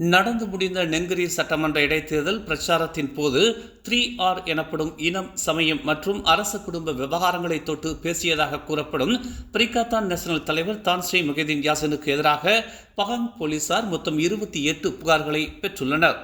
நடந்து முடிந்த நெங்கிரி சட்டமன்ற இடைத்தேர்தல் பிரச்சாரத்தின் போது த்ரீ ஆர் எனப்படும் இனம் சமயம் மற்றும் அரச குடும்ப விவகாரங்களை தொட்டு பேசியதாக கூறப்படும் பிரிகாத்தான் நேஷனல் தலைவர் தான்ஸ்ரீ முகைதீன் யாசனுக்கு எதிராக பகாங் போலீசார் மொத்தம் இருபத்தி எட்டு புகார்களை பெற்றுள்ளனர்.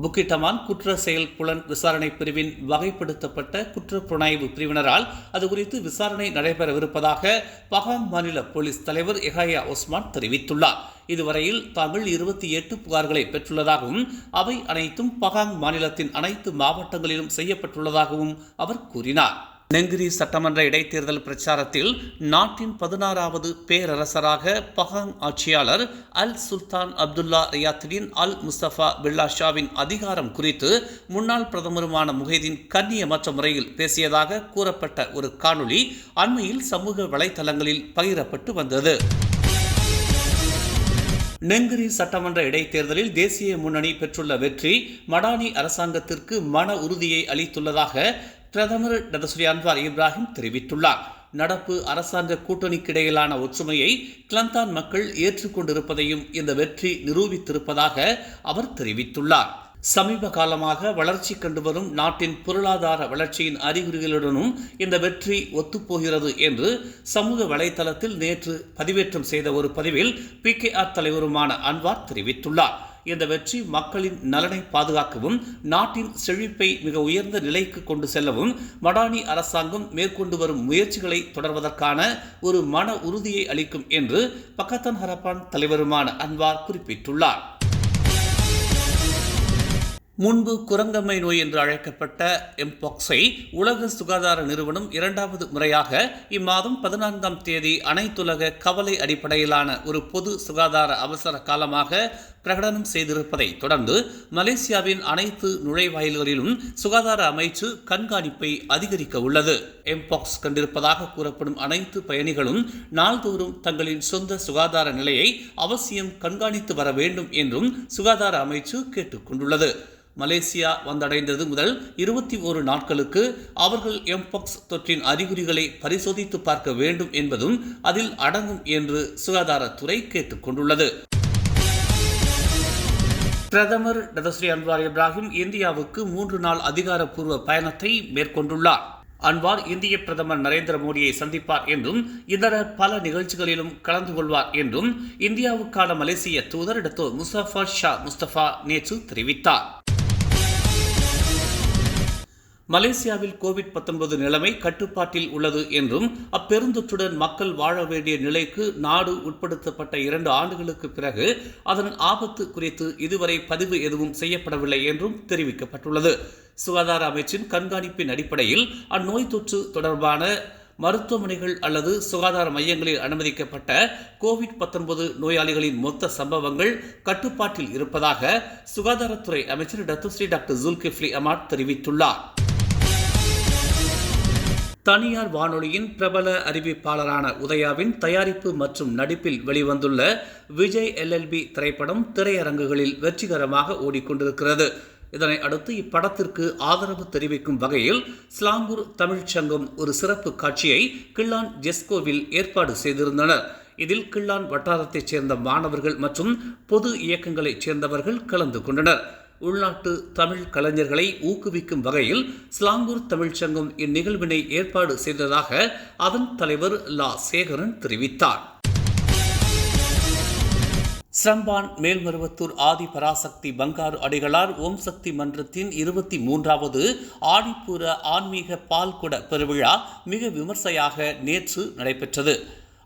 புக்கிட்டமான் குற்ற செயல் புலன் விசாரணை பிரிவின் வகைப்படுத்தப்பட்ட குற்றப் புலனாய்வு பிரிவினரால் அது குறித்து விசாரணை நடைபெறவிருப்பதாக பகாங் மாநில போலீஸ் தலைவர் எஹாயா ஒஸ்மான் தெரிவித்துள்ளார். இதுவரையில் தாங்கள் இருபத்தி எட்டு புகார்களை பெற்றுள்ளதாகவும் அவை அனைத்தும் பகாங் மாநிலத்தின் அனைத்து மாவட்டங்களிலும் செய்யப்பட்டுள்ளதாகவும் அவர் கூறினார். நெங்கிரி சட்டமன்ற இடைத்தேர்தல் பிரச்சாரத்தில் நாட்டின் பதினாறாவது பேரரசராக பஹாங் ஆட்சியாளர் அல் சுல்தான் அப்துல்லா ரியாத்துடின் அல் முஸ்தபா பில்லா ஷாவின் அதிகாரம் குறித்து முன்னாள் பிரதமருமான முஹைதீன் கண்ணியமற்ற முறையில் பேசியதாக கூறப்பட்ட ஒரு காணொளி அண்மையில் சமூக வலைதளங்களில் பகிரப்பட்டு வந்தது. நெங்கிரி சட்டமன்ற இடைத்தேர்தலில் தேசிய முன்னணி பெற்றுள்ள வெற்றி மடானி அரசாங்கத்திற்கு மன உறுதியை அளித்துள்ளதாக பிரதமர் டதஸ்ரீ அன்வார் இப்ராஹிம் தெரிவித்துள்ளார். நடப்பு அரசாங்க கூட்டணிக்கிடையிலான ஒற்றுமையை கிளந்தான் மக்கள் ஏற்றுக்கொண்டிருப்பதையும் இந்த வெற்றி நிரூபித்திருப்பதாக அவர் தெரிவித்துள்ளார். சமீப காலமாக வளர்ச்சி கண்டு வரும் நாட்டின் பொருளாதார வளர்ச்சியின் அறிகுறிகளுடனும் இந்த வெற்றி ஒத்துப்போகிறது என்று சமூக வலைதளத்தில் நேற்று பதிவேற்றம் செய்த ஒரு பதிவில் பி கே ஆர் தலைவருமான அன்வார் தெரிவித்துள்ளார். இந்த வெற்றி மக்களின் நலனை பாதுகாக்கவும் நாட்டின் செழிப்பை மிக உயர்ந்த நிலைக்கு கொண்டு செல்லவும் மடானி அரசாங்கம் மேற்கொண்டு வரும் முயற்சிகளை தொடர்வதற்கான ஒரு மன உறுதியை அளிக்கும் என்று பக்கத்தன் ஹரப்பான் தலைவருமான அன்வார் குறிப்பிட்டுள்ளார். முன்பு குரங்கம்மை நோய் என்று அழைக்கப்பட்ட எம்பாக்ஸை உலக சுகாதார நிறுவனம் இரண்டாவது முறையாக இம்மாதம் பதினான்காம் தேதி அனைத்துலக கவலை அடிப்படையிலான ஒரு பொது சுகாதார அவசர காலமாக பிரகடனம் செய்திருப்பதை தொடர்ந்து மலேசியாவின் அனைத்து நுழைவாயில்களிலும் சுகாதார அமைச்சு கண்காணிப்பை அதிகரிக்க உள்ளது. எம்பாக்ஸ் கண்டிருப்பதாக கூறப்படும் அனைத்து பயணிகளும் நாள்தோறும் தங்களின் சொந்த சுகாதார நிலையை அவசியம் கண்காணித்து வர வேண்டும் என்றும் சுகாதார அமைச்சு கேட்டுக்கொண்டுள்ளது மலேசியா வந்தடைந்தது முதல் இருபத்தி ஒரு நாட்களுக்கு அவர்கள் எம்பாக்ஸ் தொற்றின் அறிகுறிகளை பரிசோதித்து பார்க்க வேண்டும் என்பதும் அதில் அடங்கும் என்று சுகாதாரத்துறை கேட்டுக்கொண்டுள்ளது பிரதமர் டதஸ்ரீ அன்வார் இப்ராஹிம் இந்தியாவுக்கு மூன்று நாள் அதிகாரப்பூர்வ பயணத்தை மேற்கொண்டுள்ளார். அன்வார் இந்திய பிரதமர் நரேந்திர மோடியை சந்திப்பார் என்றும் இதர பல நிகழ்ச்சிகளிலும் கலந்து கொள்வார் என்றும் இந்தியாவுக்கான மலேசிய தூதர் டத்தோ முசாஃபர் ஷா முஸ்தபா நேற்று தெரிவித்தார். மலேசியாவில் கோவிட் பத்தொன்பது நிலைமை கட்டுப்பாட்டில் உள்ளது என்றும் அப்பெருந்தொற்றுடன் மக்கள் வாழ வேண்டிய நிலைக்கு நாடு உட்படுத்தப்பட்ட இரண்டு ஆண்டுகளுக்கு பிறகு அதன் ஆபத்து குறித்து இதுவரை பதிவு எதுவும் செய்யப்படவில்லை என்றும் தெரிவிக்கப்பட்டுள்ளது. சுகாதார அமைச்சின் கண்காணிப்பின் அடிப்படையில் அந்நோய் தொற்று தொடர்பான மருத்துவமனைகள் அல்லது சுகாதார மையங்களில் அனுமதிக்கப்பட்ட கோவிட் பத்தொன்பது நோயாளிகளின் மொத்த சம்பவங்கள் கட்டுப்பாட்டில் இருப்பதாக சுகாதாரத்துறை அமைச்சர் டத்துஸ்ரீ டாக்டர் ஜுல்கிஃப்லி அமாட் தெரிவித்துள்ளார். தனியார் வானொலியின் பிரபல அறிவிப்பாளரான உதயாவின் தயாரிப்பு மற்றும் நடிப்பில் வெளிவந்துள்ள விஜய் எல்எல்பி திரைப்படம் திரையரங்குகளில் வெற்றிகரமாக ஓடிக்கொண்டிருக்கிறது. இதனை அடுத்து இப்படத்திற்கு ஆதரவு தெரிவிக்கும் வகையில் ஸ்லாங்கூர் தமிழ்ச்சங்கம் ஒரு சிறப்பு காட்சியை கிள்ளான் ஜெஸ்கோவில் ஏற்பாடு செய்திருந்தனர். இதில் கிள்ளான் வட்டாரத்தைச் சேர்ந்த மாணவர்கள் மற்றும் பொது இயக்கங்களைச் சேர்ந்தவர்கள் கலந்து கொண்டனர். உள்நாட்டு தமிழ் கலைஞர்களை ஊக்குவிக்கும் வகையில் ஸ்லாங்கூர் தமிழ்ச்சங்கம் இந்நிகழ்வினை ஏற்பாடு செய்ததாக அதன் தலைவர் லா சேகரன் தெரிவித்தார். சிரம்பான் மேல்மருவத்தூர் ஆதி பராசக்தி பங்காரு அடிகளார் ஓம் சக்தி மன்றத்தின் இருபத்தி மூன்றாவது ஆடிப்புற ஆன்மீக பால்குட பெருவிழா மிக விமர்சையாக நேற்று நடைபெற்றது.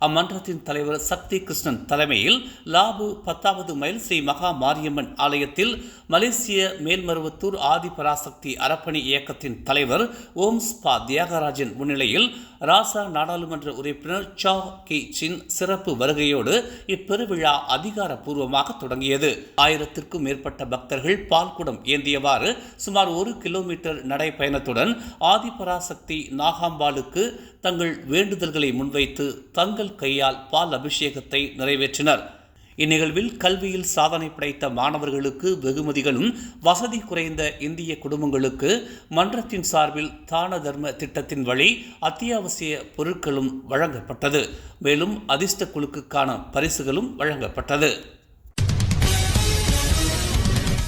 அம்மன்றத்தின் தலைவர் சக்தி கிருஷ்ணன் தலைமையில் லாபு பத்தாவது மைல் ஸ்ரீ மகா மாரியம்மன் ஆலயத்தில் மலேசிய மேல்மருவத்தூர் ஆதிபராசக்தி அறப்பணி இயக்கத்தின் தலைவர் ஓம் ஸ்பா தியாகராஜன் முன்னிலையில் ராசா நாடாளுமன்ற உறுப்பினர் சா கி சின் சிறப்பு வருகையோடு இப்பெருவிழா அதிகாரப்பூர்வமாக தொடங்கியது. ஆயிரத்திற்கும் மேற்பட்ட பக்தர்கள் பால்குடம் ஏந்தியவாறு சுமார் ஒரு கிலோமீட்டர் நடைப்பயணத்துடன் ஆதிபராசக்தி நாகாம்பாளுக்கு தங்கள் வேண்டுதல்களை முன்வைத்து தங்கள் கையால் பால் அபிஷேகத்தை நிறைவேற்றினர். இந்நிகழ்வில் கல்வியில் சாதனை படைத்த மாணவர்களுக்கு வெகுமதிகளும் வசதி குறைந்த இந்திய குடும்பங்களுக்கு மன்றத்தின் சார்பில் தான தர்ம திட்டத்தின் வழி அத்தியாவசிய பொருட்களும் வழங்கப்பட்டது. மேலும் அதிர்ஷ்ட குழுக்குக்கான பரிசுகளும் வழங்கப்பட்டது.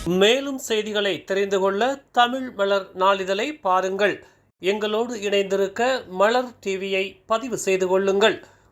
மேலும் செய்திகளை தெரிந்து கொள்ள தமிழ் மலர் நாளிதழை பாருங்கள். எங்களோடு இணைந்திருக்க மலர் டிவியை பதிவு செய்து கொள்ளுங்கள்.